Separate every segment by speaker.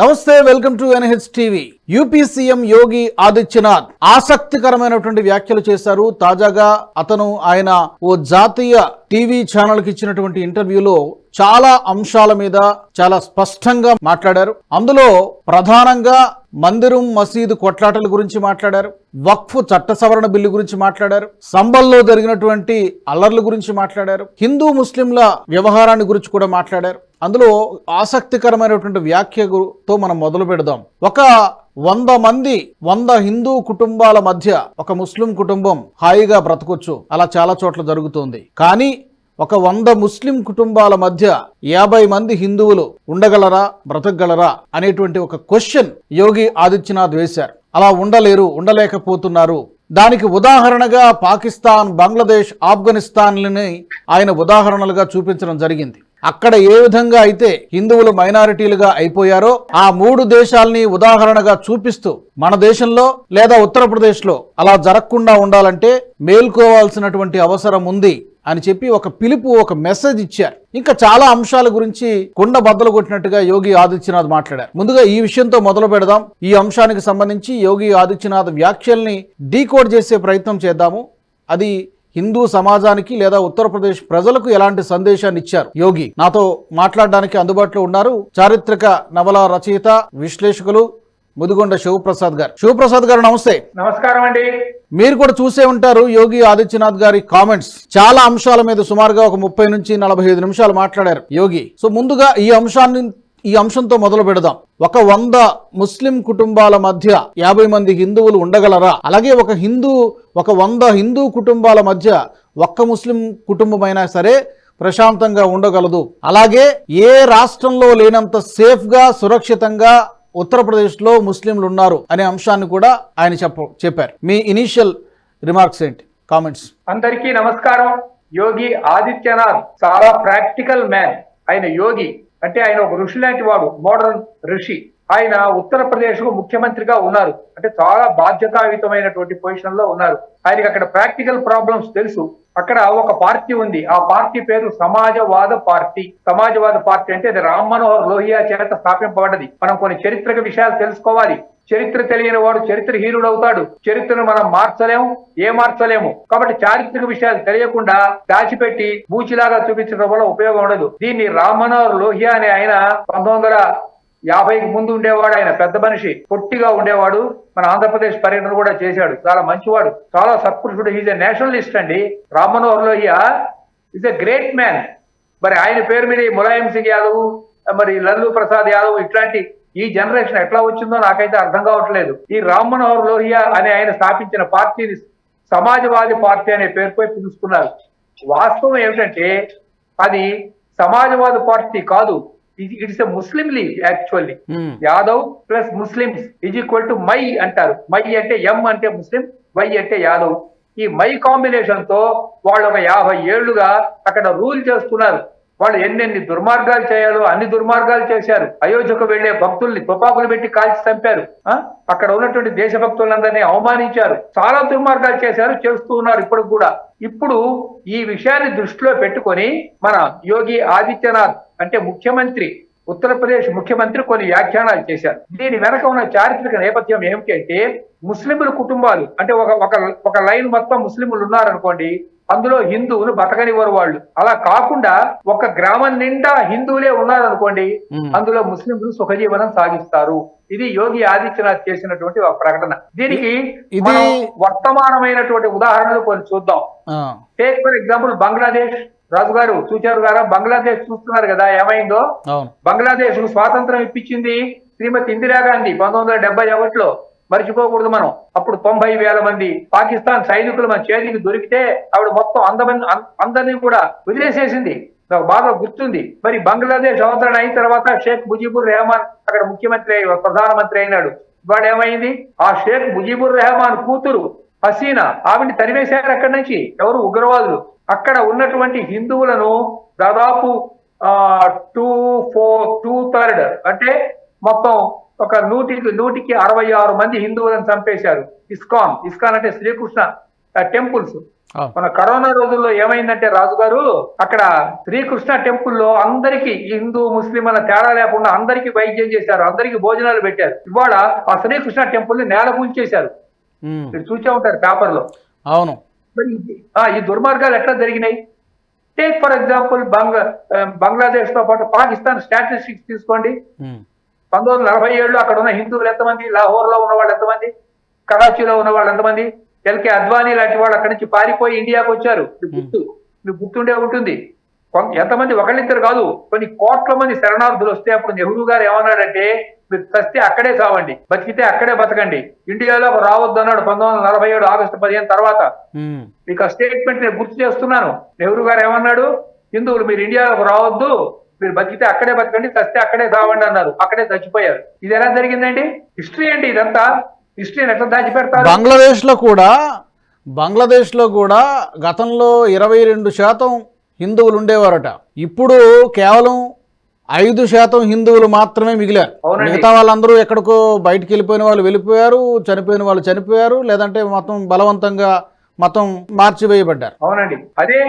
Speaker 1: నమస్తే welcome to NH TV. UP CM Yogi Adityanath ఆసక్తికరమైనటువంటి వ్యాఖ్యలు చేశారు. తాజాగా అతను ఆయన ఓ జాతీయ టీవీ ఛానల్కి ఇచ్చినటువంటి ఇంటర్వ్యూలో చాలా అంశాల మీద చాలా స్పష్టంగా మాట్లాడారు. అందులో ప్రధానంగా మందిరం మసీదు కొట్లాటల గురించి మాట్లాడారు. వక్ఫ్ చట్ట సవరణ బిల్లు గురించి మాట్లాడారు. సంబల్లో జరిగినటువంటి అల్లర్ల గురించి మాట్లాడారు. హిందూ ముస్లింల వ్యవహారాన్ని గురించి కూడా మాట్లాడారు. అందులో ఆసక్తికరమైనటువంటి వ్యాఖ్యతో మనం మొదలు పెడదాం. ఒక వంద మంది వంద హిందూ కుటుంబాల మధ్య ఒక ముస్లిం కుటుంబం హాయిగా బ్రతకొచ్చు. అలా చాలా చోట్ల జరుగుతుంది. కానీ ఒక వంద ముస్లిం కుటుంబాల మధ్య యాభై మంది హిందువులు ఉండగలరా బ్రతకగలరా అనేటువంటి ఒక క్వశ్చన్ యోగి ఆదిత్యనాథ్ వేశారు. అలా ఉండలేరు ఉండలేకపోతున్నారు. దానికి ఉదాహరణగా పాకిస్తాన్ బంగ్లాదేశ్ ఆఫ్ఘనిస్తాన్లని ఆయన ఉదాహరణలుగా చూపించడం జరిగింది. అక్కడ ఏ విధంగా అయితే హిందువులు మైనారిటీలుగా అయిపోయారో ఆ మూడు దేశాల్ని ఉదాహరణగా చూపిస్తూ మన దేశంలో లేదా ఉత్తరప్రదేశ్లో అలా జరగకుండా ఉండాలంటే మేల్కోవాల్సినటువంటి అవసరం ఉంది అని చెప్పి ఒక పిలుపు ఒక మెసేజ్ ఇచ్చారు. ఇంకా చాలా అంశాల గురించి కొండ బద్దలు కొట్టినట్టుగా యోగి ఆదిత్యనాథ్ మాట్లాడారు. ముందుగా ఈ విషయంతో మొదలు పెడదాం. ఈ అంశానికి సంబంధించి యోగి ఆదిత్యనాథ్ వ్యాఖ్యల్ని డీకోడ్ చేసే ప్రయత్నం చేద్దాము. అది హిందూ సమాజానికి లేదా ఉత్తరప్రదేశ్ ప్రజలకు ఎలాంటి సందేశాన్ని ఇచ్చారు? యోగి నాతో మాట్లాడడానికి అందుబాటులో ఉన్నారు చారిత్రక నవల రచయిత విశ్లేషకులు ముదిగొండ శివప్రసాద్ గారు. శివప్రసాద్ గారు నమస్తే.
Speaker 2: నమస్కారం అండి.
Speaker 1: మీరు కూడా చూసే ఉంటారు యోగి ఆదిత్యనాథ్ గారి కామెంట్స్. చాలా అంశాల మీద సుమారుగా ఒక ముప్పై నుంచి నలభై ఐదు నిమిషాలు మాట్లాడారు యోగి. సో ముందుగా ఈ అంశాన్ని ఈ అంశంతో మొదలు పెడదాం. ఒక వంద ముస్లిం కుటుంబాల మధ్య యాభై మంది హిందువులు ఉండగలరా? అలాగే ఒక హిందూ ఒక వంద హిందూ కుటుంబాల మధ్య ఒక్క ముస్లిం కుటుంబమైనా సరే ప్రశాంతంగా ఉండగలదు. అలాగే ఏ రాష్ట్రంలో లేనంత సేఫ్గా సురక్షితంగా ఉత్తరప్రదేశ్లో ముస్లింలు ఉన్నారు అనే అంశాన్ని కూడా ఆయన చెప్ప చెప్పారు. మీ ఇనీషియల్ రిమార్క్స్ ఏంటి? కామెంట్స్.
Speaker 2: అందరికీ నమస్కారం. యోగి ఆదిత్యనాథ్ చాలా ప్రాక్టికల్ మ్యాన్ ఆయన యోగి. అంటే ఆయన ఒక ఋషి లాంటి వాడు మోడర్న్ ఋషి. ఆయన ఉత్తరప్రదేశ్కు ముఖ్యమంత్రిగా ఉన్నారు. అంటే చాలా బాధ్యతాయుతమైనటువంటి పొజిషన్లో ఉన్నారు. ఆయనకి అక్కడ ప్రాక్టికల్ ప్రాబ్లమ్స్ తెలుసు. అక్కడ ఒక పార్టీ ఉంది. ఆ పార్టీ పేరు సమాజవాద పార్టీ. సమాజవాద పార్టీ అంటే అది రామ్ మనోహర్ లోహియా చేత స్థాపింపబడ్డది. మనం కొన్ని చరిత్రక విషయాలు తెలుసుకోవాలి. చరిత్ర తెలియని వాడు చరిత్రహీనుడు అవుతాడు చరిత్రను మనం మార్చలేము ఏ మార్చలేము. కాబట్టి చారిత్రక విషయాలు తెలియకుండా దాచిపెట్టి బూచిలాగా చూపించడం వల్ల ఉపయోగం ఉండదు. దీన్ని రామ్ మనోహర్ లోహియా అనే ఆయన పంతొమ్మిది వందల యాభైకి ముందు ఉండేవాడు ఆయన పెద్ద మనిషి పొట్టిగా ఉండేవాడు. మన ఆంధ్రప్రదేశ్ పర్యటన కూడా చేశాడు. చాలా మంచివాడు. చాలా సత్పురుషుడు. ఈజ్ ఎ నేషనలిస్ట్ అండి. Ram Manohar Lohia is a great man మరి ఆయన పేరు మీద ఈ ములాయం సింగ్ యాదవ్ మరి లల్లు ప్రసాద్ యాదవ్ ఇట్లాంటి ఈ జనరేషన్ ఎట్లా వచ్చిందో నాకైతే అర్థం కావట్లేదు. ఈ రామ్ మనోహర్ లోహియా అనే ఆయన స్థాపించిన పార్టీని సమాజవాది పార్టీ అనే పేరుపై పిలుచుకున్నారు వాస్తవం ఏమిటంటే అది సమాజవాద పార్టీ కాదు. It's Muslim League actually Yadav plus Muslims is equal to MY అంటారు. మై అంటే ఎం అంటే ముస్లిం వై అంటే యాదవ్ ఈ మై కాంబినేషన్తో వాళ్ళు ఒక యాభై ఏళ్ళుగా అక్కడ రూల్ చేస్తున్నారు. వాళ్ళు ఎన్నెన్ని దుర్మార్గాలు చేయాలో అన్ని దుర్మార్గాలు చేశారు. అయోధ్యకు వెళ్ళే భక్తుల్ని తుపాకులు పెట్టి కాల్చి చంపారు. అక్కడ ఉన్నటువంటి దేశభక్తులందరినీ అవమానించారు. చాలా దుర్మార్గాలు చేశారు చేస్తూ ఉన్నారు ఇప్పుడు కూడా. ఇప్పుడు ఈ విషయాన్ని దృష్టిలో పెట్టుకొని మన యోగి ఆదిత్యనాథ్ అంటే ముఖ్యమంత్రి ఉత్తరప్రదేశ్ ముఖ్యమంత్రి కొన్ని వ్యాఖ్యానాలు చేశారు. దీని వెనక ఉన్న చారిత్రక నేపథ్యం ఏమిటంటే ముస్లింల కుటుంబాలు అంటే ఒక ఒక ఒక లైన్ మొత్తం ముస్లింలు ఉన్నారనుకోండి అందులో హిందువులు బతకనివ్వరు వాళ్ళు. అలా కాకుండా ఒక గ్రామం నిండా హిందువులే ఉన్నారనుకోండి. అందులో ముస్లింలు సుఖజీవనం సాగిస్తారు. ఇది యోగి ఆదిత్యనాథ్ చేసినటువంటి ఒక ప్రకటన. దీనికి
Speaker 1: ఇది-
Speaker 2: వర్తమానమైనటువంటి ఉదాహరణలు కొన్ని చూద్దాం. Take for example Bangladesh Raju గారు చూచారు గారా? బంగ్లాదేశ్ చూస్తున్నారు కదా ఏమైందో? బంగ్లాదేశ్ స్వాతంత్రం ఇప్పించింది శ్రీమతి ఇందిరాగాంధీ పంతొమ్మిది వందల డెబ్బై ఒకటిలో. మర్చిపోకూడదు మనం. అప్పుడు తొంభై వేల మంది పాకిస్తాన్ సైనికులు మన చేతికి దొరికితే ఆవిడ మొత్తం అందమంది అందరినీ కూడా వదిలేసేసింది. నాకు బాగా గుర్తుంది. మరి బంగ్లాదేశ్ అవతరణ అయిన తర్వాత షేక్ ముజీబుర్ రెహమాన్ అక్కడ ముఖ్యమంత్రి అయి ప్రధానమంత్రి అయినాడు. వాడు ఏమైంది? ఆ షేక్ ముజీబుర్ రెహమాన్ కూతురు హసీనా ఆవిడ్ని తరివేశారు అక్కడి నుంచి. ఎవరు? ఉగ్రవాదులు. అక్కడ ఉన్నటువంటి హిందువులను దాదాపు టూ ఫోర్ టూ థర్డ్ అంటే మొత్తం ఒక నూటికి నూటికి అరవై ఆరు మంది హిందువులను చంపేశారు. ఇస్కాన్. ఇస్కాన్ అంటే శ్రీకృష్ణ టెంపుల్స్. మన కరోనా రోజుల్లో ఏమైందంటే రాజు గారు అక్కడ శ్రీకృష్ణ టెంపుల్లో అందరికి హిందూ ముస్లిం అన్న తేడా లేకుండా అందరికి వైద్యం చేశారు. అందరికి భోజనాలు పెట్టారు. ఇవాళ ఆ శ్రీకృష్ణ టెంపుల్ని నేల కూల్చేశారు
Speaker 1: ఉమ్,
Speaker 2: మీరు చూసే ఉంటారు పేపర్లో
Speaker 1: అవును
Speaker 2: ఈ దుర్మార్గాలు ఎట్లా జరిగినాయి? టేక్ ఫర్ ఎగ్జాంపుల్ బంగ్లా బంగ్లాదేశ్తో పాటు పాకిస్తాన్ స్టాటిస్టిక్స్ తీసుకోండి. పంతొమ్మిది వందల నలభై ఏడులో అక్కడ ఉన్న హిందువులు ఎంతమంది? లాహోర్లో ఉన్న వాళ్ళు ఎంతమంది? కరాచీలో ఉన్న వాళ్ళు ఎంతమంది? ఎల్కే అద్వానీ లాంటి వాళ్ళు అక్కడి నుంచి పారిపోయి ఇండియాకి వచ్చారు. గుర్తు. మీకు గుర్తుండే ఉంటుంది. ఎంతమంది? ఒకళ్ళిద్దరు కాదు. కొన్ని కోట్ల మంది శరణార్థులు వస్తే అప్పుడు నెహ్రూ గారు ఏమన్నాడంటే మీరు చస్తే అక్కడే చావండి. బతికితే అక్కడే బతకండి. ఇండియాలోకి రావద్దు అన్నాడు పంతొమ్మిది వందల నలభై ఏడు ఆగస్టు పదిహేను తర్వాత. మీకు ఆ స్టేట్మెంట్ నేను గుర్తు చేస్తున్నాను. నెహ్రూ గారు ఏమన్నాడు? హిందువులు మీరు ఇండియాలోకి రావద్దు. మీరు బతికితే అక్కడే బతకండి చస్తే అక్కడే చావండి అన్నారు. అక్కడే చచ్చిపోయారు. ఇది ఎలా జరిగిందండి? హిస్టరీ అండి ఇదంతా. హిస్టరీని ఎట్లా దాచిపెడతారు?
Speaker 1: బంగ్లాదేశ్లో కూడా బంగ్లాదేశ్లో కూడా గతంలో ఇరవై రెండు శాతం హిందువులు ఉండేవారట. ఇప్పుడు కేవలం ఐదు శాతం హిందువులు మాత్రమే మిగిలారు. మిగతా వాళ్ళందరూ ఎక్కడికో బయటికి వెళ్ళిపోయిన వాళ్ళు వెళ్ళిపోయారు చనిపోయిన వాళ్ళు చనిపోయారు లేదంటే మొత్తం బలవంతంగా మొత్తం మార్చివేయబడ్డారు.
Speaker 2: అవునండి. అదే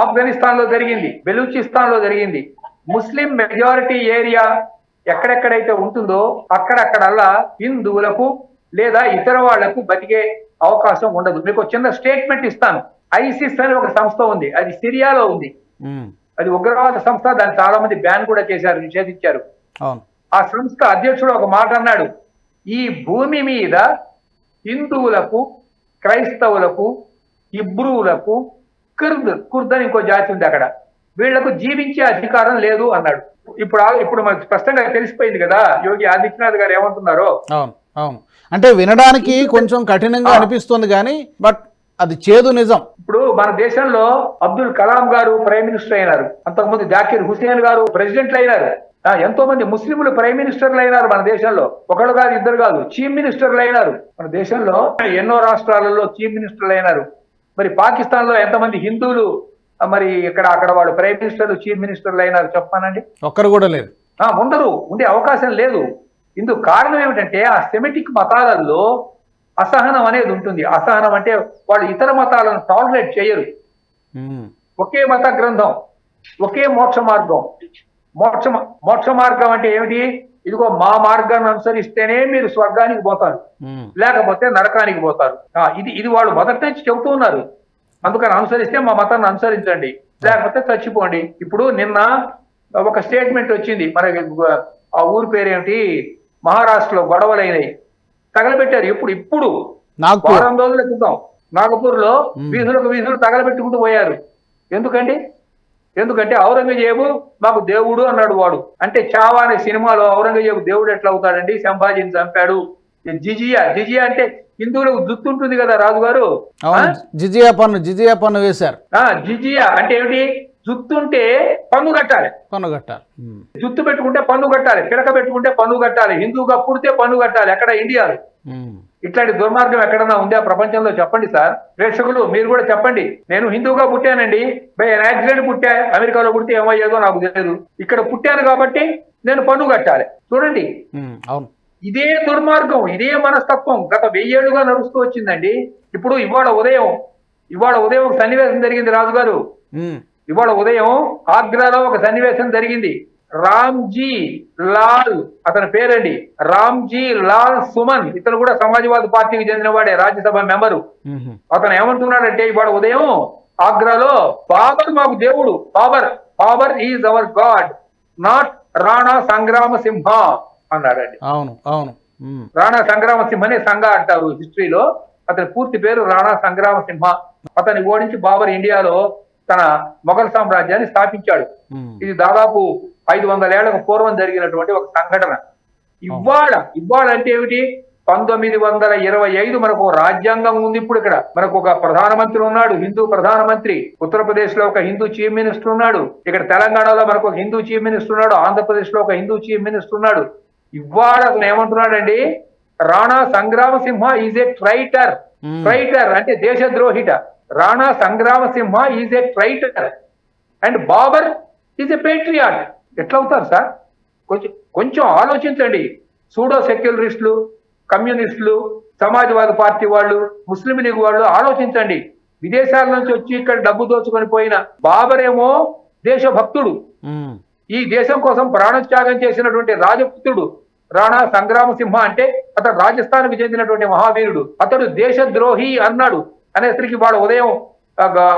Speaker 2: ఆఫ్ఘనిస్తాన్లో జరిగింది బెలూచిస్తాన్లో జరిగింది. ముస్లిం మెజారిటీ ఏరియా ఎక్కడెక్కడైతే ఉంటుందో అక్కడక్కడల్లా హిందువులకు లేదా ఇతర వాళ్ళకు బతికే అవకాశం ఉండదు. మీకు చిన్న స్టేట్మెంట్ ఇస్తాను. ఐసిస్ అని ఒక సంస్థ ఉంది. అది సిరియాలో ఉంది. అది ఉగ్రవాద సంస్థ. దాన్ని చాలా మంది బ్యాన్ కూడా చేశారు నిషేధించారు. ఆ సంస్థ అధ్యక్షుడు ఒక మాట అన్నాడు. ఈ భూమి మీద హిందువులకు క్రైస్తవులకు ఇబ్రూలకు కుర్ద్ కుర్ద్ అని ఇంకో జాతి ఉంది అక్కడ. వీళ్ళకు జీవించే అధికారం లేదు అన్నాడు. ఇప్పుడు ఇప్పుడు మనకు స్పష్టంగా తెలిసిపోయింది కదా యోగి ఆదిత్యనాథ్ గారు ఏమంటున్నారో?
Speaker 1: అవును అంటే వినడానికి కొంచెం కఠినంగా అనిపిస్తుంది కానీ బట్ అది చేదు నిజం.
Speaker 2: ఇప్పుడు మన దేశంలో అబ్దుల్ కలాం గారు ప్రైమ్ మినిస్టర్ అయినారు. అంతకుముందు జాకిర్ హుసేన్ గారు ప్రెసిడెంట్లు అయినారు. ఎంతో మంది ముస్లింలు ప్రైమ్ మినిస్టర్లు అయినారు మన దేశంలో. ఒకళ్ళు కాదు ఇద్దరు కాదు చీఫ్ మినిస్టర్లు అయినారు. మన దేశంలో ఎన్నో రాష్ట్రాలలో చీఫ్ మినిస్టర్లు అయినారు. మరి పాకిస్తాన్లో ఎంతమంది హిందువులు మరి ఇక్కడ అక్కడ వాళ్ళు ప్రైమ్ మినిస్టర్లు చీఫ్ మినిస్టర్లు అయినారు చెప్పానండి.
Speaker 1: ఒక్కరు కూడా లేదు
Speaker 2: ఉండరు ఉండే అవకాశం లేదు. ఇందుకు కారణం ఏమిటంటే ఆ సెమిటిక్ మతాలలో అసహనం అనేది ఉంటుంది. అసహనం అంటే వాళ్ళు ఇతర మతాలను టాలరేట్ చేయరు. ఒకే మత గ్రంథం ఒకే మోక్ష మార్గం. మోక్ష మోక్ష మార్గం అంటే ఏమిటి? ఇదిగో మా మార్గాన్ని అనుసరిస్తేనే మీరు స్వర్గానికి పోతారు. లేకపోతే నరకానికి పోతారు. ఇది ఇది వాళ్ళు మొదటి నుంచి చెబుతూ ఉన్నారు. అందుకని అనుసరిస్తే మా మతాన్ని అనుసరించండి. లేకపోతే చచ్చిపోండి. ఇప్పుడు నిన్న ఒక స్టేట్మెంట్ వచ్చింది. మరి ఆ ఊరి పేరేమిటి మహారాష్ట్రలో గొడవలైనవి తగలబెట్టారు. ఇప్పుడు ఇప్పుడు వారం రోజుల క్రితం
Speaker 1: నాగపూర్లో.
Speaker 2: వీధులకు వీధులు తగలబెట్టుకుంటూ పోయారు. ఎందుకండి? ఎందుకంటే ఔరంగజేబు మాకు దేవుడు అన్నాడు వాడు. అంటే చావా అనే సినిమాలో ఔరంగజేబు దేవుడు ఎట్లా అవుతాడండి? సంభాజీని చంపాడు. జిజియా జిజియా అంటే హిందువులకు జుత్తు ఉంటుంది కదా రాజుగారు?
Speaker 1: జిజియా పన్ను జిజియా పన్ను వేశారు.
Speaker 2: జిజియా అంటే ఏమిటి? జుత్తుంటే పన్ను కట్టాలి.
Speaker 1: పన్ను కట్టాలి.
Speaker 2: జుత్తు పెట్టుకుంటే పన్ను కట్టాలి పిడక పెట్టుకుంటే పన్ను కట్టాలి హిందువుగా పుడితే పన్ను కట్టాలి ఎక్కడ ఇండియాలో. ఇట్లాంటి దుర్మార్గం ఎక్కడన్నా ఉందా ప్రపంచంలో చెప్పండి సార్? ప్రేక్షకులు మీరు కూడా చెప్పండి. నేను హిందువుగా పుట్టానండి. బై యాక్సిడెంట్ పుట్టా అమెరికాలో పుడితే ఏమయ్యేదో నాకు తెలియదు ఇక్కడ పుట్టాను కాబట్టి నేను పన్ను కట్టాలి. చూడండి.
Speaker 1: అవును.
Speaker 2: ఇదే దుర్మార్గం ఇదే మనస్తత్వం. గత వెయ్యేళ్ళుగా నడుస్తూ వచ్చిందండి. ఇప్పుడు ఇవాళ ఉదయం ఇవాళ ఉదయం ఒక సన్నివేశం జరిగింది రాజుగారు. ఇవాళ ఉదయం ఆగ్రాలో ఒక సన్నివేశం జరిగింది. రామ్జీ లాల్ అతని పేరండి. రామ్జీ లాల్ సుమన్ ఇతను కూడా సమాజ్వాదీ పార్టీకి చెందినవాడే రాజ్యసభ మెంబరు. అతను ఏమంటున్నాడంటే ఇవాళ ఉదయం ఆగ్రాలో బాబర్ మాకు దేవుడు. Babur Babur is our god not Rana Sangrama Simha. అన్నాడండి.
Speaker 1: అవును అవును.
Speaker 2: రాణా సంగ్రామ సింహ అనే సంఘ అంటారు హిస్టరీలో. అతని పూర్తి పేరు రాణా సంగ్రామ సింహ అతన్ని ఓడించి బాబర్ ఇండియాలో తన మొఘల్ సామ్రాజ్యాన్ని స్థాపించాడు. ఇది దాదాపు ఐదు వందల ఏళ్ళకు పూర్వం జరిగినటువంటి ఒక సంఘటన. ఇవాళ ఇవాళ అంటే ఏమిటి? పంతొమ్మిది వందల ఇరవై ఐదు మనకు రాజ్యాంగం ఉంది ఇప్పుడు ఇక్కడ. మనకు ఒక ప్రధానమంత్రి ఉన్నాడు హిందూ ప్రధానమంత్రి. ఉత్తరప్రదేశ్లో ఒక హిందూ చీఫ్ మినిస్టర్ ఉన్నాడు. ఇక్కడ తెలంగాణలో మనకు ఒక హిందూ చీఫ్ మినిస్టర్ ఉన్నాడు. ఆంధ్రప్రదేశ్లో ఒక హిందూ చీఫ్ మినిస్టర్ ఉన్నాడు. ఇవాళ అతను ఏమంటున్నాడండి? Rana Sangrama Simha is a traitor. Traitor అంటే దేశద్రోహిట. Rana Sangrama Simha is a traitor. And Babur is a patriot. ఎట్లా అవుతారు సార్? కొంచెం కొంచెం ఆలోచించండి. సూడో సెక్యులరిస్టులు కమ్యూనిస్టులు సమాజ్వాదీ పార్టీ వాళ్ళు ముస్లిం లీగ్ వాళ్ళు ఆలోచించండి. విదేశాల నుంచి వచ్చి ఇక్కడ డబ్బు దోచుకొని పోయిన బాబర్ ఏమో దేశభక్తుడు ఈ దేశం కోసం ప్రాణత్యాగం చేసినటువంటి రాజపుత్రుడు. రాణా సంగ్రామసింహ అంటే అతడు రాజస్థాన్కు చెందినటువంటి మహావీరుడు. అతడు దేశద్రోహి అన్నాడు. అనేసరికి వాడు ఉదయం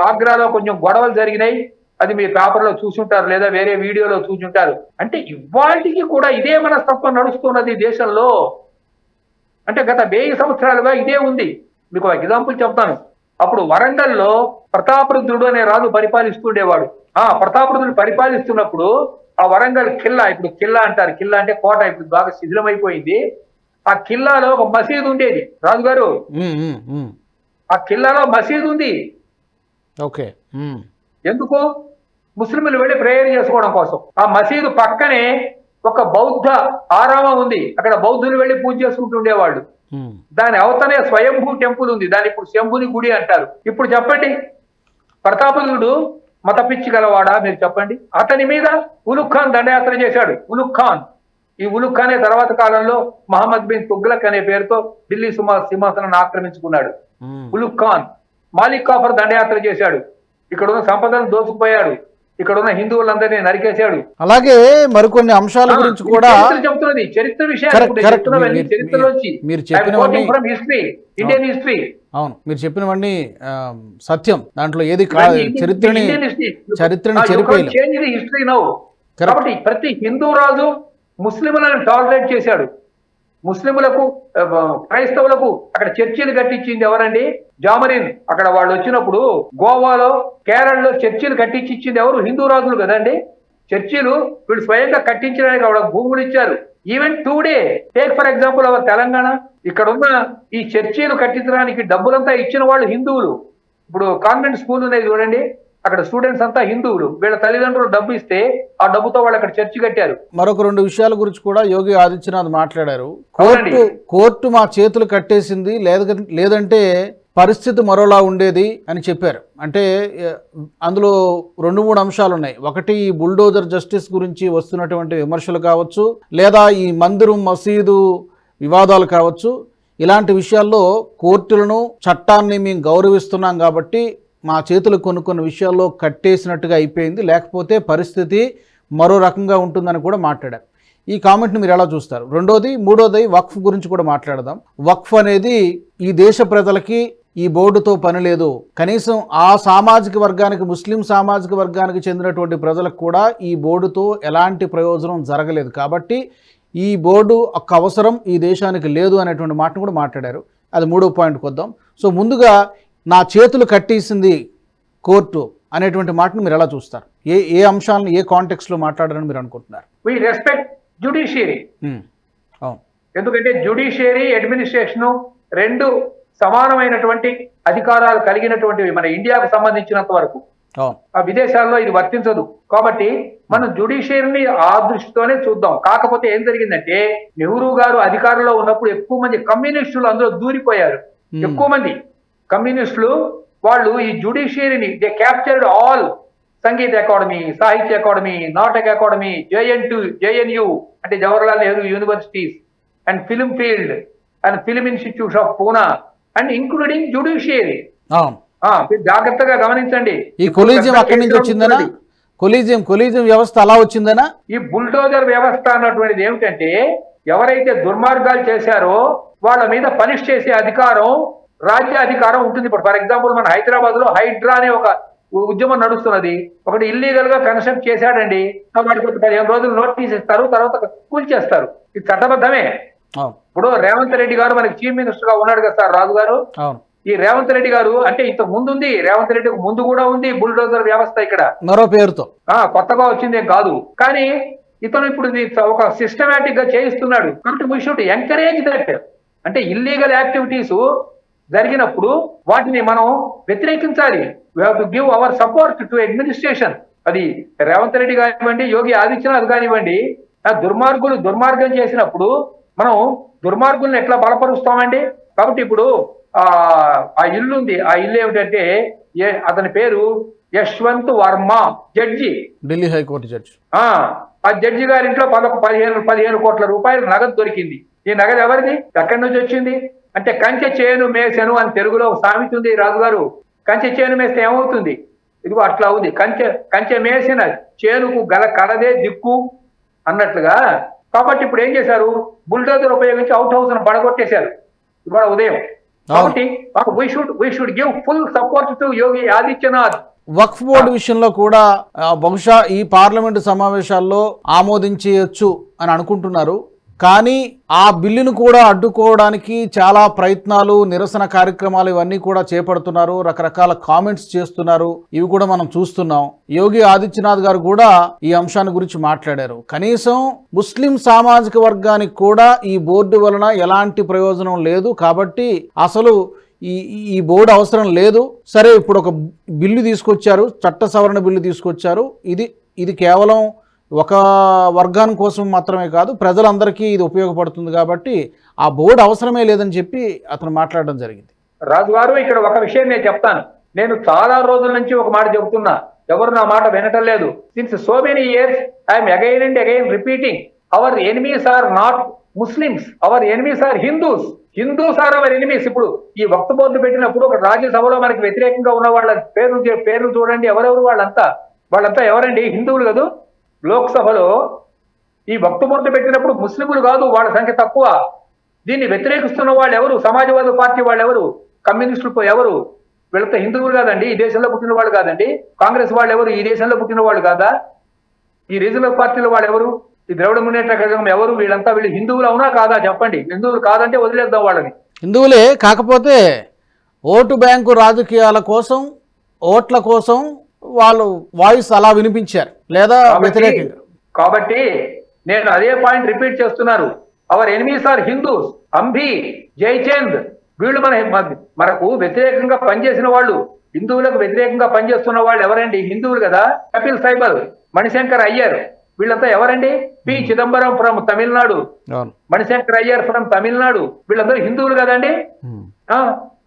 Speaker 2: ఆగ్రాలో కొంచెం గొడవలు జరిగినాయి. అది మీ పేపర్లో చూసుంటారు లేదా వేరే వీడియోలో చూసుంటారు. అంటే ఇవాళకి కూడా ఇదే మనస్తత్వం నడుస్తున్నది దేశంలో. అంటే గత వెయ్యి సంవత్సరాలుగా ఇదే ఉంది. మీకు ఒక ఎగ్జాంపుల్ చెప్తాను. అప్పుడు వరంగల్లో ప్రతాపరుద్రుడు అనే రాజు పరిపాలిస్తుండేవాడు ఆ ప్రతాపరుద్రుడు పరిపాలిస్తున్నప్పుడు ఆ వరంగల్ కిల్లా ఇప్పుడు కిల్లా అంటారు. కిల్లా అంటే కోట ఇప్పుడు బాగా శిథిలమైపోయింది. ఆ కిల్లాలో ఒక మసీదు ఉండేది. రాజుగారు. ఆ కిల్లాలో మసీదు ఉంది.
Speaker 1: ఓకే
Speaker 2: ఎందుకు? ముస్లింలు వెళ్ళి ప్రేయర్ చేసుకోవడం కోసం. ఆ మసీదు పక్కనే ఒక బౌద్ధ ఆరామం ఉంది. అక్కడ బౌద్ధులు వెళ్ళి పూజ చేసుకుంటుండేవాళ్ళు. దాని అవతనే స్వయంభూ టెంపుల్ ఉంది. దాని ఇప్పుడు శంభుని గుడి అంటారు. ఇప్పుడు చెప్పండి. ప్రతాపరుడు మత పిచ్చి గలవాడా మీరు చెప్పండి? అతని మీద ఉలుక్ ఖాన్ దండయాత్ర చేశాడు. ఉలుక్ ఖాన్. ఈ ఉలుక్ ఖానే తర్వాత కాలంలో మహమ్మద్ బిన్ తుగ్లక్ అనే పేరుతో ఢిల్లీ సుమా సింహాసనాన్ని ఆక్రమించుకున్నాడు. ఉలుక్ ఖాన్. మాలిక్ కాఫర్ దండయాత్ర చేశాడు. ఇక్కడ ఉన్న సంపదను దోచుకుపోయాడు. ఇక్కడ ఉన్న హిందువులందరినీ నరికేశాడు.
Speaker 1: అలాగే మరికొన్ని అంశాల గురించి కూడా
Speaker 2: చెప్తున్నది. చరిత్ర విషయాలు చరిత్రలోంచి. Indian history.
Speaker 1: అవును. మీరు చెప్పినవన్నీ సత్యం. దాంట్లో ఏది కా చరిత్రని చరిత్రని.
Speaker 2: కాబట్టి ప్రతి హిందూ రాజు ముస్లింలను టాలరేట్ చేశాడు. ముస్లింలకు క్రైస్తవులకు అక్కడ చర్చిలు కట్టించింది ఎవరండి? జామరిన్. అక్కడ వాళ్ళు వచ్చినప్పుడు గోవాలో కేరళలో చర్చిలు కట్టించి ఇచ్చింది ఎవరు? హిందూ రాజులు కదండి. చర్చిలు వీళ్ళు స్వయంగా కట్టించడానికి వాళ్ళ భూములు ఇచ్చారు. Even today take for example our Telangana ఇక్కడ ఉన్న ఈ చర్చీలు కట్టించడానికి డబ్బులంతా ఇచ్చిన వాళ్ళు హిందువులు. ఇప్పుడు కాన్వెంట్ స్కూల్ ఉన్నాయి చూడండి అక్కడ స్టూడెంట్స్ అంతా హిందువులు. వీళ్ళ తల్లిదండ్రులు డబ్బు ఇస్తే ఆ డబ్బుతో వాళ్ళు అక్కడ చర్చి కట్టారు.
Speaker 1: మరొక రెండు విషయాల గురించి కూడా యోగి ఆదిత్యనాథ్ మాట్లాడారు. కోర్టు కోర్టు మా చేతులు కట్టేసింది లేద లేదంటే పరిస్థితి మరోలా ఉండేది అని చెప్పారు. అంటే అందులో రెండు మూడు అంశాలు ఉన్నాయి ఒకటి ఈ బుల్డోజర్ జస్టిస్ గురించి వస్తున్నటువంటి విమర్శలు కావచ్చు లేదా ఈ మందిరం మసీదు వివాదాలు కావచ్చు. ఇలాంటి విషయాల్లో కోర్టులను చట్టాన్ని మేము గౌరవిస్తున్నాం కాబట్టి మా చేతులు కొన్ని కొన్ని విషయాల్లో కట్టేసినట్టుగా అయిపోయింది. లేకపోతే పరిస్థితి మరో రకంగా ఉంటుందని కూడా మాట్లాడారు. ఈ కామెంట్ని మీరు ఎలా చూస్తారు? రెండోది మూడోది వక్ఫ్ గురించి కూడా మాట్లాడదాం. వక్ఫ్ అనేది ఈ దేశ ప్రజలకి ఈ బోర్డుతో పని లేదు. కనీసం ఆ సామాజిక వర్గానికి ముస్లిం సామాజిక వర్గానికి చెందినటువంటి ప్రజలకు కూడా ఈ బోర్డుతో ఎలాంటి ప్రయోజనం జరగలేదు. కాబట్టి ఈ బోర్డు ఒక అవసరం ఈ దేశానికి లేదు అనేటువంటి మాటను కూడా మాట్లాడారు. అది మూడో పాయింట్కి వద్దాం. సో ముందుగా నా చేతులు కట్టేసింది కోర్టు అనేటువంటి మాటను మీరు ఎలా చూస్తారు? ఏ ఏ అంశాలను ఏ కాంటెక్స్లో మాట్లాడారని మీరు అనుకుంటున్నారు?
Speaker 2: వి రెస్పెక్ట్ జుడిషియరీ ఎందుకంటే జుడిషియరీ అడ్మినిస్ట్రేషన్ రెండు సమానమైనటువంటి అధికారాలు కలిగినటువంటివి మన ఇండియాకు సంబంధించినంత వరకు. ఆ విదేశాల్లో ఇది వర్తించదు. కాబట్టి మనం జుడిషియరీని ఆ దృష్టితోనే చూద్దాం. కాకపోతే ఏం జరిగిందంటే నెహ్రూ గారు అధికారంలో ఉన్నప్పుడు ఎక్కువ మంది కమ్యూనిస్టులు అందులో దూరిపోయారు. ఎక్కువ మంది కమ్యూనిస్టులు వాళ్ళు ఈ జుడిషియరీని they captured all Sangeet academy Sahitya academy Natak academy JN to JNU అంటే Jawaharlal Nehru universities and film field and film institute of Poona and including మీరు జాగ్రత్తగా గమనించండి.
Speaker 1: ఈ కొలీజియం అక్కడి నుంచి వచ్చిందనా? కొలీజియం కొలీజియం వ్యవస్థ అలా వచ్చిందనా?
Speaker 2: ఈ బుల్డోజర్ వ్యవస్థ అన్నటువంటిది ఏమిటంటే ఎవరైతే దుర్మార్గాలు చేశారో వాళ్ళ మీద పనిష్ చేసే అధికారం రాజ్య అధికారం ఉంటుంది. ఇప్పుడు ఫర్ ఎగ్జాంపుల్ మన హైదరాబాద్లో హైడ్రా అనే ఒక ఉద్యమం నడుస్తున్నది. ఒకటి ఇల్లీగల్గా కన్స్ట్రక్ట్ చేశాడండి. వాడికి పదిహేను రోజులు నోటీస్ ఇస్తారు తర్వాత కూల్చేస్తారు. ఇది చట్టబద్ధమే. ఇప్పుడు రేవంత్ రెడ్డి గారు మనకి చీఫ్ మినిస్టర్గా ఉన్నాడు కదా సార్ రాజు గారు? ఈ రేవంత్ రెడ్డి గారు అంటే ఇంత ముందు ఉంది రేవంత్ రెడ్డికి ముందు కూడా ఉంది బుల్డోజర్ వ్యవస్థ ఇక్కడ.
Speaker 1: మరో పేరుతో.
Speaker 2: ఆ కొత్తగా వచ్చింది కాదు. కానీ ఇతను ఇప్పుడు ఒక సిస్టమేటిక్గా చేయిస్తున్నాడు. కాబట్టి వీ షుడ్ ఎంకరేజ్ దట్ అంటే ఇల్లీగల్ యాక్టివిటీస్ జరిగినప్పుడు వాటిని మనం వ్యతిరేకించాలి. We have to give our support to administration అది రేవంత్ రెడ్డి కానివ్వండి యోగి ఆదిత్యనాథ్ కానివ్వండి ఆ దుర్మార్గులు దుర్మార్గం చేసినప్పుడు మనం దుర్మార్గుల్ని ఎట్లా బలపరుస్తామండి? కాబట్టి ఇప్పుడు ఆ ఆ ఇల్లు ఉంది ఆ ఇల్లు ఏమిటంటే ఏ అతని పేరు Yashwant Varma judge.
Speaker 1: Delhi high court judge.
Speaker 2: ఆ ఆ జడ్జి గారి ఇంట్లో పదొక పదిహేను పదిహేను కోట్ల రూపాయలు నగదు దొరికింది. ఈ నగదు ఎవరిది? ఎక్కడి నుంచి వచ్చింది? అంటే కంచె చేను మేసెను అని తెలుగులో ఒక సామెత ఉంది రాజుగారు. కంచె చేను మేస్తే ఏమవుతుంది? ఇదిగో అట్లా ఉంది. కంచె కంచె మేసిన చేనుకు గల కడదే దిక్కు అన్నట్లుగా కాబట్టి ఇప్పుడు ఏం చేశారు? బుల్డోజర్ ఉపయోగించి అవుట్ హౌస్ పడగొట్టేశారు ఇవాళ ఉదయం. కాబట్టి we should we should give full support to Yogi Adityanath
Speaker 1: Waqf board విషయంలో కూడా బహుశా ఈ పార్లమెంటు సమావేశాల్లో ఆమోదించేయచ్చు అని అనుకుంటున్నారు. కానీ ఆ బిల్లును కూడా అడ్డుకోవడానికి చాలా ప్రయత్నాలు నిరసన కార్యక్రమాలు ఇవన్నీ కూడా చేపడుతున్నారు. రకరకాల కామెంట్స్ చేస్తున్నారు. ఇవి కూడా మనం చూస్తున్నాం. యోగి ఆదిత్యనాథ్ గారు కూడా ఈ అంశాన్ని గురించి మాట్లాడారు. కనీసం ముస్లిం సామాజిక వర్గానికి కూడా ఈ బోర్డు వలన ఎలాంటి ప్రయోజనం లేదు. కాబట్టి అసలు ఈ ఈ బోర్డు అవసరం లేదు. సరే ఇప్పుడు ఒక బిల్లు తీసుకొచ్చారు. చట్ట సవరణ బిల్లు తీసుకొచ్చారు. ఇది ఇది కేవలం ఒక వర్గాన్ కోసం మాత్రమే కాదు ప్రజలందరికీ ఇది ఉపయోగపడుతుంది కాబట్టి ఆ బోర్డు అవసరమే లేదని చెప్పి అతను మాట్లాడడం జరిగింది.
Speaker 2: రాజుగారు ఇక్కడ ఒక విషయం నేను చెప్తాను. నేను చాలా రోజుల నుంచి ఒక మాట చెబుతున్నా. ఎవరు నా మాట వినటం లేదు. Since so many years I'm again and again repeating our enemies are not Muslims our enemies are Hindus Hindus are our enemies ఇప్పుడు ఈ వక్త బోర్డు పెట్టినప్పుడు ఒక రాజ్యసభలో మనకి వ్యతిరేకంగా ఉన్న వాళ్ళ పేర్లు చే- పేర్లు చూడండి. ఎవరెవరు వాళ్ళంతా? వాళ్ళంతా ఎవరండి? హిందువులు కదా? లోక్సభలో ఈ భక్తుమూర్తి పెట్టినప్పుడు ముస్లింలు కాదు వాళ్ళ సంఖ్య తక్కువ. దీన్ని వ్యతిరేకిస్తున్న వాళ్ళు ఎవరు సమాజవాద పార్టీ వాళ్ళు ఎవరు కమ్యూనిస్టులు ఎవరు? వీళ్ళతో హిందువులు కాదండి ఈ దేశంలో పుట్టిన వాళ్ళు కాదండి. కాంగ్రెస్ వాళ్ళు ఎవరు ఈ దేశంలో పుట్టిన వాళ్ళు కాదా? ఈ రీజనల్ పార్టీల వాళ్ళు ఎవరు ఈ ద్రవిడ మున్నేట కళగం ఎవరు? వీళ్ళంతా వీళ్ళు హిందువులు అవునా కాదా? చెప్పండి. హిందువులు కాదంటే వదిలేద్దాం వాళ్ళని.
Speaker 1: హిందువులే కాకపోతే ఓటు బ్యాంకు రాజకీయాల కోసం ఓట్ల కోసం వాళ్ళు వాయిస్ అలా వినిపించారు లేదా
Speaker 2: కాబట్టి-
Speaker 1: వ్యతిరేకంగా
Speaker 2: కాబట్టి నేను అదే పాయింట్ రిపీట్ చేస్తున్నారు. Our enemies are Hindus Ambi Jaichand వీళ్ళు మన మన- మనకు వ్యతిరేకంగా పనిచేసిన వాళ్ళు హిందువులకు వ్యతిరేకంగా పనిచేస్తున్న వాళ్ళు ఎవరండి? హిందువులు కదా? కపిల్ సైబల్ మణిశంకర్ అయ్యర్ వీళ్ళంతా ఎవరండి? P. Chidambaram from Tamil Nadu. Manishankar Aiyar from Tamil Nadu. వీళ్ళందరూ హిందువులు కదండి?
Speaker 1: ఉమ్.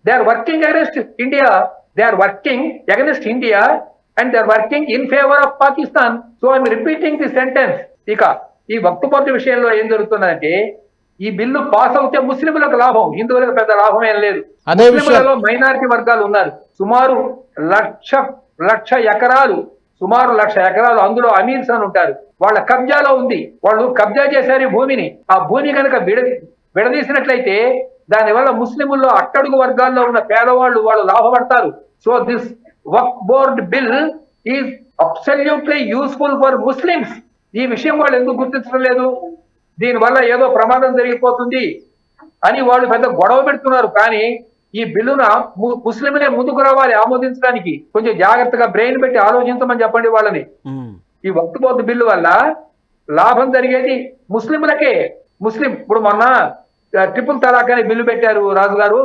Speaker 2: They are working against India. They are working against India. And they are working in favour of Pakistan so I'm repeating the sentence ఇక ఈ వక్తుపట్టు విషయంలో ఏం జరుగుతుందంటే ఈ bill pass అవుతే ముస్లింలకు లాభం హిందువులకు పెద్ద లాభం ఏం లేదు. ముస్లింలలో మైనారిటీ వర్గాలు ఉన్నారు. సుమారు లక్ష లక్ష ఎకరాలు సుమారు లక్ష ఎకరాలు అందులో అమీర్స్ అని ఉంటారు. వాళ్ళ కబ్జాలో ఉంది. వాళ్ళు కబ్జా చేశారు ఈ భూమిని. ఆ భూమి కనుక విడ విడదీసినట్లయితే దానివల్ల ముస్లింల్లో అట్టడుగు వర్గాల్లో ఉన్న పేదవాళ్ళు వాళ్ళు లాభపడతారు. So this Waqf board bill is absolutely useful for Muslims. ఈ విషయం వాళ్ళు ఎందుకు గుర్తించడం లేదు? దీనివల్ల ఏదో ప్రమాదం జరిగిపోతుంది అని వాళ్ళు పెద్ద గొడవ పెడుతున్నారు. కానీ ఈ బిల్లున ముస్లింలే ముందుకు రావాలి ఆమోదించడానికి. కొంచెం జాగ్రత్తగా బ్రెయిన్ పెట్టి ఆలోచించమని చెప్పండి వాళ్ళని. ఈ వక్త్ బోర్డు బిల్లు వల్ల లాభం జరిగేది ముస్లింలకే. ముస్లిం ఇప్పుడు మొన్న ట్రిపుల్ తలాక్ అని బిల్లు పెట్టారు రాజు గారు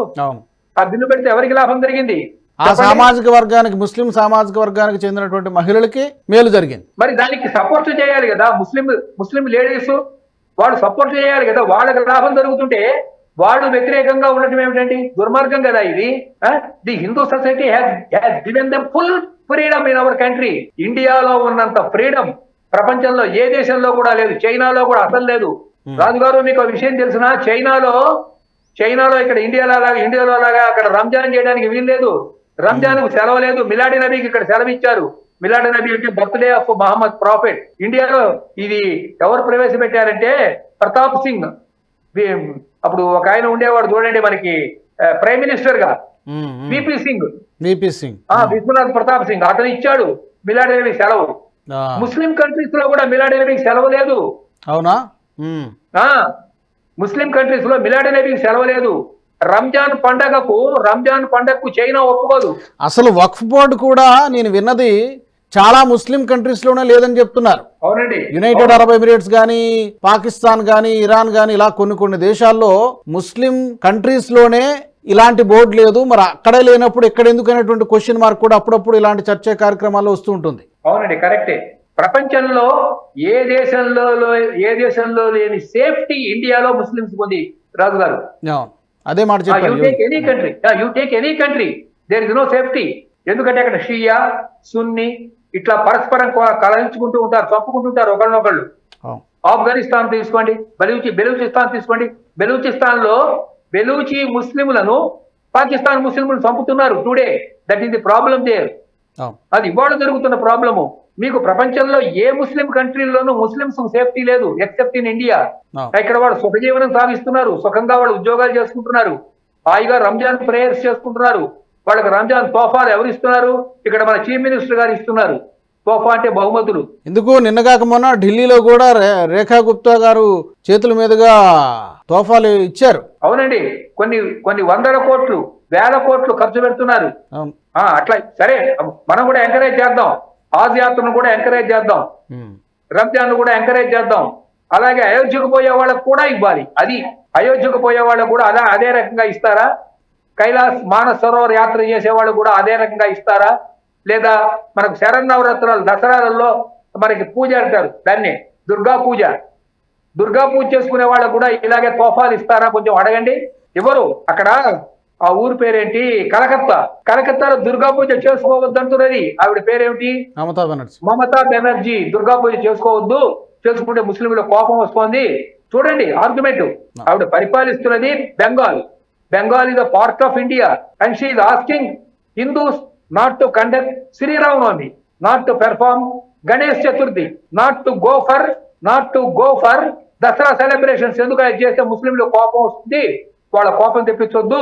Speaker 2: ఆ బిల్లు పెడితే ఎవరికి లాభం జరిగింది?
Speaker 1: ఆ సామాజిక వర్గానికి ముస్లిం సామాజిక వర్గానికి చెందినటువంటి మహిళలకి మేలు జరిగింది.
Speaker 2: మరి దానికి సపోర్ట్ చేయాలి కదా. ముస్లిం ముస్లిం లేడీస్ వాళ్ళు సపోర్ట్ చేయాలి కదా. వాళ్ళకి లాభం జరుగుతుంటే వాళ్ళు వ్యతిరేకంగా ఉండటం ఏమిటండి? దుర్మార్గం కదా ఇది. The Hindu society has given them full freedom in our country ఇండియాలో ఉన్నంత ఫ్రీడమ్ ప్రపంచంలో ఏ దేశంలో కూడా లేదు. చైనాలో కూడా అసలు లేదు.
Speaker 1: Hmm.
Speaker 2: రాజుగారు మీకు ఒక విషయం తెలిసిన? చైనాలో చైనాలో ఇక్కడ ఇండియాలో లాగా ఇండియాలో లాగా అక్కడ రంజాన్ చేయడానికి వీల్లేదు రంజాన్కు సెలవు లేదు. మిలాడి నబీకి ఇక్కడ సెలవు ఇచ్చారు. మిలాడి నబీ అంటే బర్త్డే ఆఫ్ మహమ్మద్ ప్రాఫిట్. ఇండియాలో ఇది ఎవరు ప్రవేశపెట్టారంటే ప్రతాప్ సింగ్. అప్పుడు ఒక ఆయన ఉండేవాడు చూడండి మనకి ప్రైమ్ మినిస్టర్గా. విపి సింగ్
Speaker 1: విపి సింగ్
Speaker 2: ఆ విశ్వనాథ్ ప్రతాప్ సింగ్. అతను ఇచ్చాడు మిలాడి నబీ సెలవు. ముస్లిం కంట్రీస్లో కూడా మిలాడి నబీకి సెలవు లేదు.
Speaker 1: అవునా?
Speaker 2: ముస్లిం కంట్రీస్లో మిలాడి నబీకి సెలవు లేదు. రంజాన్ పండగకు రంజాన్ పండగకు చైనా ఒప్పుకోదు.
Speaker 1: అసలు వక్ఫ్ బోర్డు కూడా నేను విన్నది చాలా ముస్లిం కంట్రీస్లోనే లేదని చెప్తున్నారు.
Speaker 2: అవునండి.
Speaker 1: యునైటెడ్ అరబ్ ఎమిరేట్స్ కానీ పాకిస్తాన్ కానీ ఇరాన్ కానీ ఇలా కొన్ని కొన్ని దేశాల్లో ముస్లిం కంట్రీస్లోనే ఇలాంటి బోర్డు లేదు. మరి అక్కడే లేనప్పుడు ఎక్కడ ఎందుకు అనేటువంటి క్వశ్చన్ మార్క్ కూడా అప్పుడప్పుడు ఇలాంటి చర్చ కార్యక్రమాల్లో వస్తూ ఉంటుంది.
Speaker 2: అవునండి కరెక్టే. ప్రపంచంలో ఏ దేశంలో ఏ దేశంలో లేని సేఫ్టీ ఇండియాలో ముస్లింస్ ఉంది రాజు గారు.
Speaker 1: అదే మాట
Speaker 2: you take any country you take any country there is no safety ఎందుకంటే అక్కడ షియా సున్ని ఇట్లా పరస్పరం కలహించుకుంటూ ఉంటారు చంపుకుంటుంటారు ఒకళ్ళనొకళ్ళు.
Speaker 1: అవును.
Speaker 2: ఆఫ్ఘనిస్తాన్ తీసుకోండి బలూచి బెలూచిస్తాన్ తీసుకోండి. బెలూచిస్తాన్లో బెలూచి ముస్లింలను పాకిస్తాన్ ముస్లింలను చంపుతున్నారు today. That is the problem there అది ఇవాళ జరుగుతున్న ప్రాబ్లము. మీకు ప్రపంచంలో ఏ ముస్లిం కంట్రీలోనూ ముస్లింస్ సేఫ్టీ లేదు ఎక్సెప్ట్ ఇన్ ఇండియా. ఇక్కడ వాళ్ళు సుఖజీవనం సాగిస్తున్నారు సుఖంగా వాళ్ళు ఉద్యోగాలు చేసుకుంటున్నారు హాయిగా రంజాన్ ప్రేయర్స్ చేసుకుంటున్నారు వాళ్ళకి రంజాన్ తోఫాలు ఎవరు ఇస్తున్నారు? ఇక్కడ మన చీఫ్ మినిస్టర్ గారు ఇస్తున్నారు. తోఫా అంటే బహుమతులు.
Speaker 1: ఎందుకు? నిన్నగాక మొన్న ఢిల్లీలో కూడా రేఖా గుప్తా గారు చేతుల మీదుగా తోఫాలు ఇచ్చారు.
Speaker 2: అవునండి కొన్ని కొన్ని వందల కోట్లు వేల కోట్లు ఖర్చు పెడుతున్నారు. అట్లా సరే మనం కూడా ఎంకరేజ్ చేద్దాం. ఆజ్ యాత్రను కూడా ఎంకరేజ్ చేద్దాం. రంజాన్ కూడా ఎంకరేజ్ చేద్దాం. అలాగే అయోధ్యకు పోయే వాళ్ళకు కూడా ఇవ్వాలి. అది అయోధ్యకు పోయే వాళ్ళకు కూడా అలా అదే రకంగా ఇస్తారా? కైలాస్ మానస సరోవర్ యాత్ర చేసే వాళ్ళు కూడా అదే రకంగా ఇస్తారా? లేదా మనకు శరన్నవరాత్రాలు దసరాలలో మనకి పూజ అంటారు. దాన్ని దుర్గా పూజ. దుర్గా పూజ చేసుకునే వాళ్ళకు కూడా ఇలాగే తోఫాలు ఇస్తారా? కొంచెం అడగండి. ఎవరు? అక్కడ ఆ ఊరు పేరేంటి? కలకత్తా. కలకత్తాలో దుర్గా పూజ చేసుకోవద్దంటున్నది ఆవిడ పేరేమిటి?
Speaker 1: మమతా బెనర్జీ.
Speaker 2: మమతా బెనర్జీ. దుర్గా పూజ చేసుకోవద్దు. చేసుకుంటే ముస్లింల కోపం వస్తోంది. చూడండి ఆర్గ్యుమెంట్ ఆవిడ పరిపాలిస్తున్నది Bengal. Bengal is a part of India and she is asking Hindus not to conduct Sri Rama Navami not to perform Ganesh Chaturthi not to go for not to go for Dasara celebrations ఎందుకు చేస్తే ముస్లింల కోపం వస్తుంది? వాళ్ళ కోపం తెప్పించొద్దు.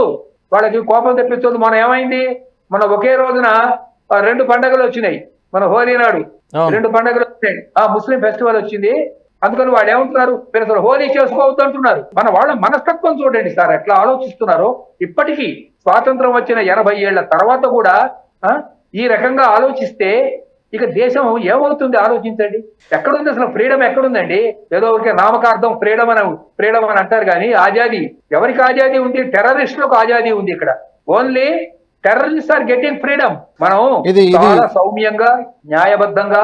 Speaker 2: వాళ్ళకి కోపం తెప్పించొద్దు మనం ఏమైంది? మన ఒకే రోజున రెండు పండగలు వచ్చినాయి. మన హోలీ నాడు. రెండు పండుగలు వచ్చినాయి. ఆ ముస్లిం ఫెస్టివల్ వచ్చింది. అందుకని వాళ్ళు ఏమంటున్నారు? మీరు అసలు హోలీ చేసుకోవద్దు అంటున్నారు. మన వాళ్ళ మనస్తత్వం చూడండి సార్ ఎట్లా ఆలోచిస్తున్నారో. ఇప్పటికీ స్వాతంత్రం వచ్చిన ఎనభై ఏళ్ళ తర్వాత కూడా ఈ రకంగా ఆలోచిస్తే ఇక దేశం ఏమవుతుంది ఆలోచించండి. ఎక్కడుంది అసలు ఫ్రీడమ్ ఎక్కడుందండి? ఏదో ఊరికే నామకార్థం ఫ్రీడమ్ అని ఫ్రీడమ్ అని అంటారు కానీ ఆజాదీ ఎవరికి ఆజాదీ ఉంది? టెర్రరిస్టులకు ఆజాదీ ఉంది ఇక్కడ. Only terrorist are getting freedom. మనం చాలా సౌమ్యంగా న్యాయబద్ధంగా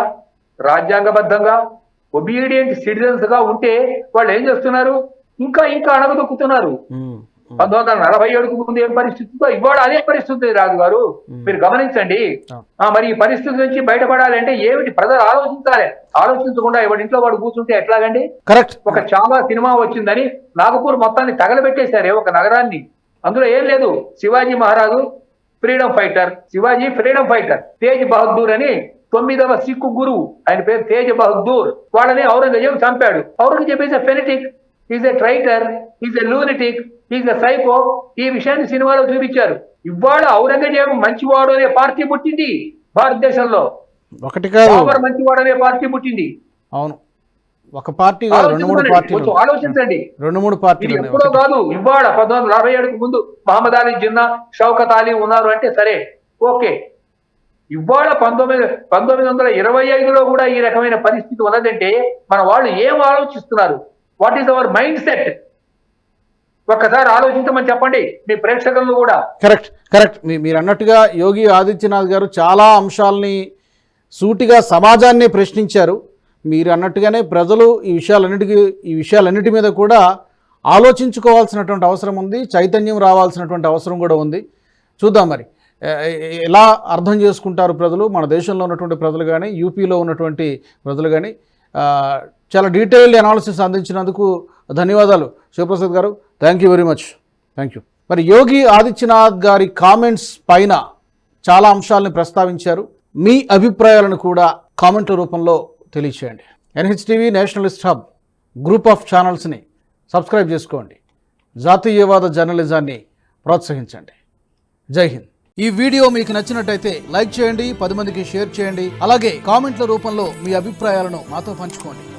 Speaker 2: రాజ్యాంగబద్ధంగా ఒబీడియంట్ సిటిజన్స్గా ఉంటే వాళ్ళు ఏం చేస్తున్నారు? ఇంకా ఇంకా అణగదొక్కుతున్నారు. పంతొమ్మిది వందల నలభై ఏడుకు ముందు ఏం పరిస్థితితో ఇవాళ అదే పరిస్థితి రాజు గారు. మీరు గమనించండి. మరి ఈ పరిస్థితి నుంచి బయటపడాలి అంటే ఏమిటి? ప్రజలు ఆలోచించాలి. ఆలోచించకుండా ఎవరి ఇంట్లో వాడు కూర్చుంటే ఎట్లాగండి?
Speaker 1: కరెక్ట్.
Speaker 2: ఒక చాలా సినిమా వచ్చిందని నాగపూర్ మొత్తాన్ని తగలబెట్టేశారే ఒక నగరాన్ని. అందులో ఏం లేదు. Shivaji Maharaj freedom fighter. Shivaji freedom fighter. Tej Bahadur అని తొమ్మిదవ సిక్కు గురువు. ఆయన పేరు తేజ్ బహదూర్. వాళ్ళని ఔరంగజేబు చంపాడు. Aurangzeb a fanatic is a traitor is a lunatic is a psycho ఈ విషయాన్ని సినిమాలో చూపించారు. ఇవాళ ఔరంగజేబు మంచివాడు అనే పార్టీ పుట్టింది భారతదేశంలో.
Speaker 1: ఒకటి కాదు.
Speaker 2: మంచివాడు అనే పార్టీ పుట్టింది.
Speaker 1: అవును. ఒక పార్టీ కాదు రెండు మూడు
Speaker 2: ఆలోచించండి.
Speaker 1: పార్టీలు
Speaker 2: ఆలోచించండి.
Speaker 1: రెండు మూడు పార్టీలు.
Speaker 2: ఎప్పుడో కాదు ఇవాళ పంతొమ్మిది వందల నలభై ఏడుకు ముందు మహమ్మద్ అలీ జిన్నా షౌకత్ అలీ ఉన్నారు అంటే సరే. ఓకే. ఇవాళ పంతొమ్మిది పంతొమ్మిది వందల ఇరవై ఐదులో కూడా ఈ రకమైన పరిస్థితి ఉన్నదంటే మన వాళ్ళు ఏం ఆలోచిస్తున్నారు? What is our mindset ఒక్కసారి ఆలోచించమని చెప్పండి. మీ ప్రేక్షకులను కూడా.
Speaker 1: కరెక్ట్ కరెక్ట్ మీ మీరు అన్నట్టుగా యోగి ఆదిత్యనాథ్ గారు చాలా అంశాలని సూటిగా సమాజాన్ని ప్రశ్నించారు. మీరు అన్నట్టుగానే ప్రజలు ఈ విషయాలన్నిటికీ ఈ విషయాలన్నిటి మీద కూడా ఆలోచించుకోవాల్సినటువంటి అవసరం ఉంది. చైతన్యం రావాల్సినటువంటి అవసరం కూడా ఉంది. చూద్దాం మరి. ఎలా అర్థం చేసుకుంటారు ప్రజలు? మన దేశంలో ఉన్నటువంటి ప్రజలు కానీ యూపీలో ఉన్నటువంటి ప్రజలు కానీ చాలా డీటెయిల్డ్ అనాలిసిస్ అందించినందుకు ధన్యవాదాలు. శివప్రసాద్ గారు thank you very much thank you మరి యోగి ఆదిత్యనాథ్ గారి కామెంట్స్ పైన చాలా అంశాలను ప్రస్తావించారు. మీ అభిప్రాయాలను కూడా కామెంట్ల రూపంలో తెలియచేయండి. NHTV nationalist hub group of ఛానల్స్ని subscribe చేసుకోండి. జాతీయవాద జర్నలిజాన్ని ప్రోత్సహించండి. జై హింద్. ఈ వీడియో మీకు నచ్చినట్టయితే లైక్ చేయండి పది మందికి షేర్ చేయండి. అలాగే కామెంట్ల రూపంలో మీ అభిప్రాయాలను మాతో పంచుకోండి.